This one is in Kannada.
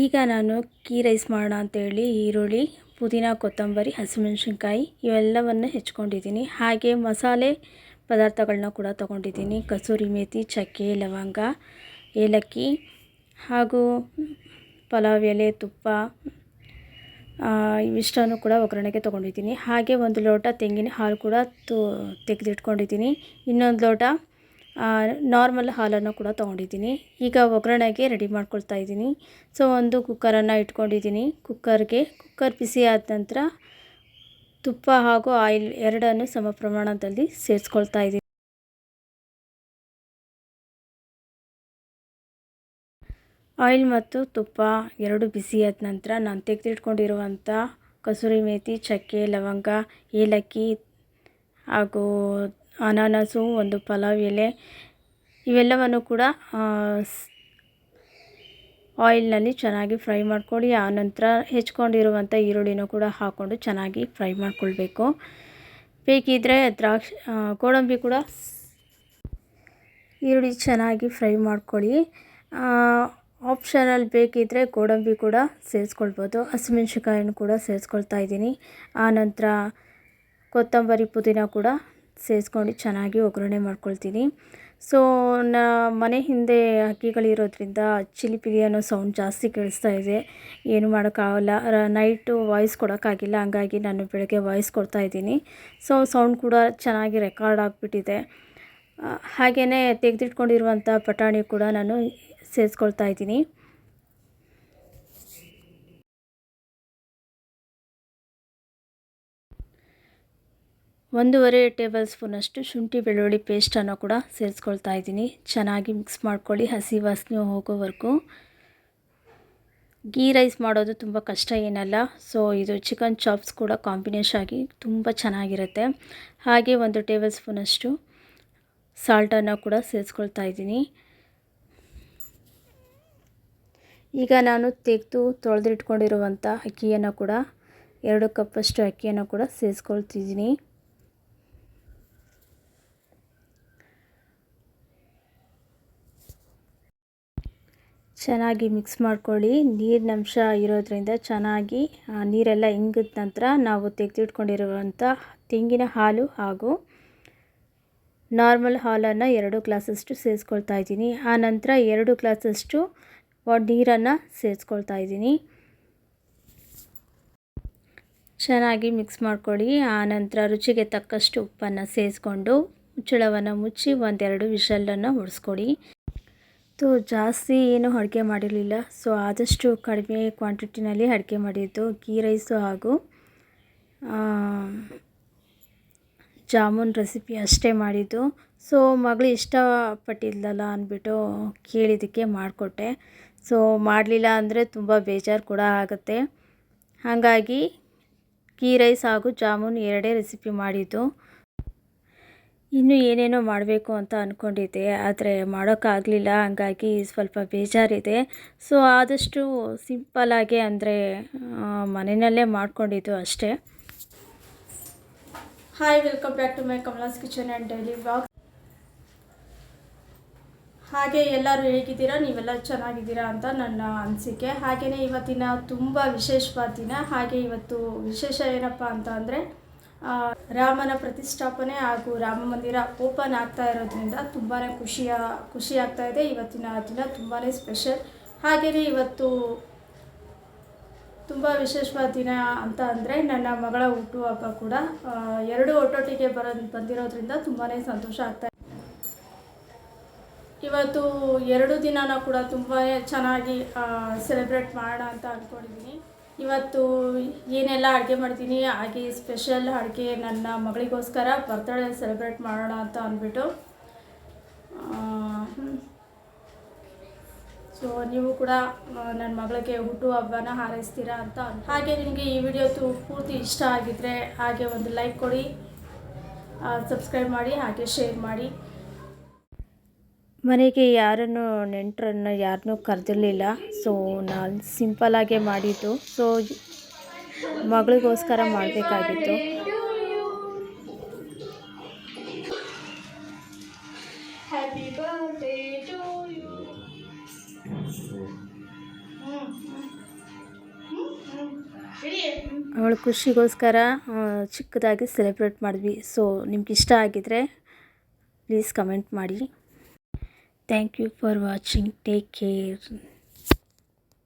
ಈಗ ನಾನು ಗೀ ರೈಸ್ ಮಾಡೋಣ ಅಂತೇಳಿ ಈರುಳ್ಳಿ, ಪುದೀನ, ಕೊತ್ತಂಬರಿ, ಹಸಿಮೆಣ್ಸಿನ್ಕಾಯಿ ಇವೆಲ್ಲವನ್ನು ಹೆಚ್ಕೊಂಡಿದ್ದೀನಿ. ಹಾಗೆ ಮಸಾಲೆ ಪದಾರ್ಥಗಳನ್ನ ಕೂಡ ತೊಗೊಂಡಿದ್ದೀನಿ. ಕಸೂರಿ ಮೇಥಿ ಚಕ್ಕೆ, ಲವಂಗ, ಏಲಕ್ಕಿ ಹಾಗೂ ಪಲಾವ್, ಎಲೆ, ತುಪ್ಪ ಇವಿಷ್ಟನ್ನು ಕೂಡ ಒಗ್ಗರಣೆಗೆ ತೊಗೊಂಡಿದ್ದೀನಿ. ಹಾಗೆ ಒಂದು ಲೋಟ ತೆಂಗಿನ ಹಾಲು ಕೂಡ ತು, ತೆಗೆದಿಟ್ಕೊಂಡಿದ್ದೀನಿ. ಇನ್ನೊಂದು ಲೋಟ ನಾರ್ಮಲ್ ಹಾಲನ್ನು ಕೂಡ ತೊಗೊಂಡಿದ್ದೀನಿ. ಈಗ ಒಗ್ಗರಣೆಗೆ ರೆಡಿ ಮಾಡ್ಕೊಳ್ತಾ ಇದ್ದೀನಿ. ಸೊ ಒಂದು ಕುಕ್ಕರನ್ನು ಇಟ್ಕೊಂಡಿದ್ದೀನಿ. ಕುಕ್ಕರ್ಗೆ ಕುಕ್ಕರ್ ಬಿಸಿ ಆದ ನಂತರ ತುಪ್ಪ ಹಾಗೂ ಆಯಿಲ್ ಎರಡನ್ನು ಸಮ ಪ್ರಮಾಣದಲ್ಲಿ ಸೇರಿಸ್ಕೊಳ್ತಾ ಇದ್ದೀನಿ. ಆಯಿಲ್ ಮತ್ತು ತುಪ್ಪ ಎರಡು ಬಿಸಿ ಆದ ನಂತರ ನಾನು ತೆಗೆದಿಟ್ಕೊಂಡಿರುವಂಥ ಕಸೂರಿ ಮೇಥಿ ಚಕ್ಕೆ, ಲವಂಗ, ಏಲಕ್ಕಿ ಹಾಗೂ ಅನಾನಸು, ಒಂದು ಪಲಾವ್ ಎಲೆ, ಇವೆಲ್ಲವನ್ನು ಕೂಡ ಆಯಿಲ್ನಲ್ಲಿ ಚೆನ್ನಾಗಿ ಫ್ರೈ ಮಾಡ್ಕೊಳ್ಳಿ ಆನಂತರ ಹೆಚ್ಕೊಂಡಿರುವಂಥ ಈರುಳ್ಳಿನೂ ಕೂಡ ಹಾಕ್ಕೊಂಡು ಚೆನ್ನಾಗಿ ಫ್ರೈ ಮಾಡಿಕೊಳ್ಬೇಕು. ಬೇಕಿದ್ದರೆ ದ್ರಾಕ್ಷಿ ಗೋಡಂಬಿ ಕೂಡ ಈರುಳ್ಳಿ ಚೆನ್ನಾಗಿ ಫ್ರೈ ಮಾಡ್ಕೊಳ್ಳಿ. ಆಪ್ಷನಲ್ ಬೇಕಿದ್ದರೆ ಗೋಡಂಬಿ ಕೂಡ ಸೇರಿಸ್ಕೊಳ್ಬೋದು. ಹಸಿಮೆಣ್ಸಿನ್ಕಾಯನ್ನು ಕೂಡ ಸೇರಿಸ್ಕೊಳ್ತಾ ಇದ್ದೀನಿ. ಆನಂತರ ಕೊತ್ತಂಬರಿ ಪುದೀನ ಕೂಡ ಸೇರಿಸ್ಕೊಂಡು ಚೆನ್ನಾಗಿ ಒಗ್ಗರಣೆ ಮಾಡ್ಕೊಳ್ತೀನಿ. ಸೊ ನಾ ಮನೆ ಹಿಂದೆ ಹಕ್ಕಿಗಳಿರೋದ್ರಿಂದ ಚಿಲಿಪಿಲಿ ಅನ್ನೋ ಸೌಂಡ್ ಜಾಸ್ತಿ ಕೇಳಿಸ್ತಾ ಇದೆ. ಏನು ಮಾಡೋಕ್ಕಾಗಲ್ಲ. ನೈಟು ವಾಯ್ಸ್ ಕೊಡೋಕ್ಕಾಗಿಲ್ಲ. ಹಂಗಾಗಿ ನಾನು ಬೆಳಗ್ಗೆ ವಾಯ್ಸ್ ಕೊಡ್ತಾ ಇದ್ದೀನಿ. ಸೊ ಸೌಂಡ್ ಕೂಡ ಚೆನ್ನಾಗಿ ರೆಕಾರ್ಡ್ ಆಗಿಬಿಟ್ಟಿದೆ. ಹಾಗೆಯೇ ತೆಗೆದಿಟ್ಕೊಂಡಿರುವಂಥ ಪಟಾಣಿ ಕೂಡ ನಾನು ಸೇರಿಸ್ಕೊಳ್ತಾ ಇದ್ದೀನಿ. ಒಂದೂವರೆ ಟೇಬಲ್ ಸ್ಪೂನಷ್ಟು ಶುಂಠಿ, ಬೆಳ್ಳುಳ್ಳಿ ಪೇಸ್ಟನ್ನು ಕೂಡ ಸೇರಿಸ್ಕೊಳ್ತಾ ಇದ್ದೀನಿ. ಚೆನ್ನಾಗಿ ಮಿಕ್ಸ್ ಮಾಡ್ಕೊಳ್ಳಿ, ಹಸಿ ವಾಸನೆ ಹೋಗೋವರೆಗೂ. ಗೀ ರೈಸ್ ಮಾಡೋದು ತುಂಬ ಕಷ್ಟ ಏನಲ್ಲ, ಸೊ ಇದು ಚಿಕನ್ ಚಾಪ್ಸ್ ಕೂಡ ಕಾಂಬಿನೇಷನ್ ಆಗಿ ತುಂಬ ಚೆನ್ನಾಗಿರುತ್ತೆ. ಹಾಗೆ ಒಂದು ಟೇಬಲ್ ಸ್ಪೂನಷ್ಟು ಸಾಲ್ಟನ್ನು ಕೂಡ ಸೇರಿಸ್ಕೊಳ್ತಾ ಇದ್ದೀನಿ. ಈಗ ನಾನು ತೆಗೆದು ತೊಳೆದಿಟ್ಕೊಂಡಿರುವಂಥ ಅಕ್ಕಿಯನ್ನು ಕೂಡ, ಎರಡು ಕಪ್ಪಷ್ಟು ಅಕ್ಕಿಯನ್ನು ಕೂಡ ಸೇರಿಸ್ಕೊಳ್ತಿದ್ದೀನಿ. ಚೆನ್ನಾಗಿ ಮಿಕ್ಸ್ ಮಾಡ್ಕೊಳ್ಳಿ. ನೀರಿನಂಶ ಇರೋದ್ರಿಂದ ಚೆನ್ನಾಗಿ ನೀರೆಲ್ಲ ಇಂಗಿದ ನಂತರ ನಾವು ತೆಗೆದಿಟ್ಕೊಂಡಿರುವಂಥ ತೆಂಗಿನ ಹಾಲು ಹಾಗೂ ನಾರ್ಮಲ್ ಹಾಲನ್ನು ಎರಡು ಗ್ಲಾಸಷ್ಟು ಸೇರಿಸ್ಕೊಳ್ತಾ ಇದ್ದೀನಿ. ಆ ನಂತರ ಎರಡು ಗ್ಲಾಸಷ್ಟು ನೀರನ್ನು ಸೇರಿಸ್ಕೊಳ್ತಾ ಇದ್ದೀನಿ. ಚೆನ್ನಾಗಿ ಮಿಕ್ಸ್ ಮಾಡ್ಕೊಳ್ಳಿ. ಆನಂತರ ರುಚಿಗೆ ತಕ್ಕಷ್ಟು ಉಪ್ಪನ್ನು ಸೇರಿಸ್ಕೊಂಡು ಮುಚ್ಚಳವನ್ನು ಮುಚ್ಚಿ ಒಂದೆರಡು ವಿಷಲನ್ನು ಹೊಡೆಸ್ಕೊಡಿ ಸೊ ಜಾಸ್ತಿ ಏನು ಅಡುಗೆ ಮಾಡಿರಲಿಲ್ಲ. ಸೊ ಆದಷ್ಟು ಕಡಿಮೆ ಕ್ವಾಂಟಿಟಿನಲ್ಲಿ ಅಡುಗೆ ಮಾಡಿದ್ದು. ಗೀ ರೈಸು ಹಾಗೂ ಜಾಮೂನ್ ರೆಸಿಪಿ ಅಷ್ಟೇ ಮಾಡಿದ್ದು. ಸೊ ಮಗಳು ಇಷ್ಟಪಟ್ಟಿದ್ಲಲ್ಲ ಅಂದ್ಬಿಟ್ಟು ಕೇಳಿದ್ದಕ್ಕೆ ಮಾಡಿಕೊಟ್ಟೆ. ಸೊ ಮಾಡಲಿಲ್ಲ ಅಂದರೆ ತುಂಬ ಬೇಜಾರು ಕೂಡ ಆಗುತ್ತೆ. ಹಾಗಾಗಿ ಗೀ ರೈಸ್ ಹಾಗೂ ಜಾಮೂನ್ ಎರಡೇ ರೆಸಿಪಿ ಮಾಡಿದ್ದು. ಇನ್ನೂ ಏನೇನೋ ಮಾಡಬೇಕು ಅಂತ ಅಂದ್ಕೊಂಡಿದ್ದೆ ಆದರೆ ಮಾಡೋಕ್ಕಾಗಲಿಲ್ಲ. ಹಂಗಾಗಿ ಸ್ವಲ್ಪ ಬೇಜಾರಿದೆ. ಸೊ ಆದಷ್ಟು ಸಿಂಪಲ್ಲಾಗಿ ಅಂದರೆ ಮನೆಯಲ್ಲೇ ಮಾಡ್ಕೊಂಡಿದ್ದು ಅಷ್ಟೇ. Hi welcome back to my Kamala's kitchen and daily blog ಹಾಗೆ ಎಲ್ಲರೂ ಹೇಗಿದ್ದೀರಾ? ನೀವೆಲ್ಲ ಚೆನ್ನಾಗಿದ್ದೀರಾ ಅಂತ ನನ್ನ ಅನಿಸಿಕೆ. ಹಾಗೆಯೇ ಇವತ್ತಿನ ತುಂಬ ವಿಶೇಷವಾದ ದಿನ. ಹಾಗೆ ಇವತ್ತು ವಿಶೇಷ ಏನಪ್ಪ ಅಂತ ಅಂದರೆ ರಾಮನ ಪ್ರತಿಷ್ಠಾಪನೆ ಹಾಗೂ ರಾಮ ಮಂದಿರ ಓಪನ್ ಆಗ್ತಾ ಇರೋದ್ರಿಂದ ತುಂಬಾ ಖುಷಿಯ, ಖುಷಿ ಆಗ್ತಾ ಇದೆ. ಇವತ್ತಿನ ದಿನ ತುಂಬಾ ಸ್ಪೆಷಲ್. ಹಾಗೆಯೇ ಇವತ್ತು ತುಂಬ ವಿಶೇಷವಾದ ದಿನ ಅಂತ ಅಂದರೆ ನನ್ನ ಮಗಳ ಹುಟ್ಟುಹಬ್ಬ ಕೂಡ. ಎರಡು ಒಟ್ಟೊಟ್ಟಿಗೆ ಬರೋ, ಬಂದಿರೋದ್ರಿಂದ ತುಂಬಾ ಸಂತೋಷ ಆಗ್ತಾ ಇವತ್ತು ಎರಡು ದಿನನ ಕೂಡ ತುಂಬಾ ಚೆನ್ನಾಗಿ ಸೆಲೆಬ್ರೇಟ್ ಮಾಡೋಣ ಅಂತ ಅಂದ್ಕೊಂಡಿದ್ದೀನಿ ಇವತ್ತು ಏನೆಲ್ಲ ಅಡುಗೆ ಮಾಡ್ತೀನಿ, ಹಾಗೆ ಸ್ಪೆಷಲ್ ಅಡುಗೆ ನನ್ನ ಮಗಳಿಗೋಸ್ಕರ ಬರ್ತ್ಡೇ ಸೆಲೆಬ್ರೇಟ್ ಮಾಡೋಣ ಅಂತ ಅಂದ್ಬಿಟ್ಟು ಸೊ ನೀವು ಕೂಡ ನನ್ನ ಮಗಳಿಗೆ ಹುಟ್ಟು ಹಬ್ಬನ ಹಾರೈಸ್ತೀರಾ ಅಂತ ಹಾಗೆ ನಿಮಗೆ ಈ ವಿಡಿಯೋ ತು ಪೂರ್ತಿ ಇಷ್ಟ ಆಗಿದ್ದರೆ ಹಾಗೆ ಒಂದು ಲೈಕ್ ಕೊಡಿ ಸಬ್ಸ್ಕ್ರೈಬ್ ಮಾಡಿ, ಹಾಗೆ ಶೇರ್ ಮಾಡಿ. ಮನೆಗೆ ಯಾರನ್ನು ನೆಂಟರನ್ನು ಯಾರನ್ನೂ ಕರೆದಿರಲಿಲ್ಲ. ಸೊ ನಾನು ಸಿಂಪಲಾಗೆ ಮಾಡಿದ್ದು. ಸೊ ಮಗಳಿಗೋಸ್ಕರ ಮಾಡಬೇಕಾಗಿತ್ತು. ಅವಳ ಖುಷಿಗೋಸ್ಕರ ಚಿಕ್ಕದಾಗಿ ಸೆಲೆಬ್ರೇಟ್ ಮಾಡಿದ್ವಿ. ಸೊ ನಿಮ್ಗೆ ಇಷ್ಟ ಆಗಿದ್ರೆ ಪ್ಲೀಸ್ ಕಮೆಂಟ್ ಮಾಡಿ. Thank you for watching. Take care.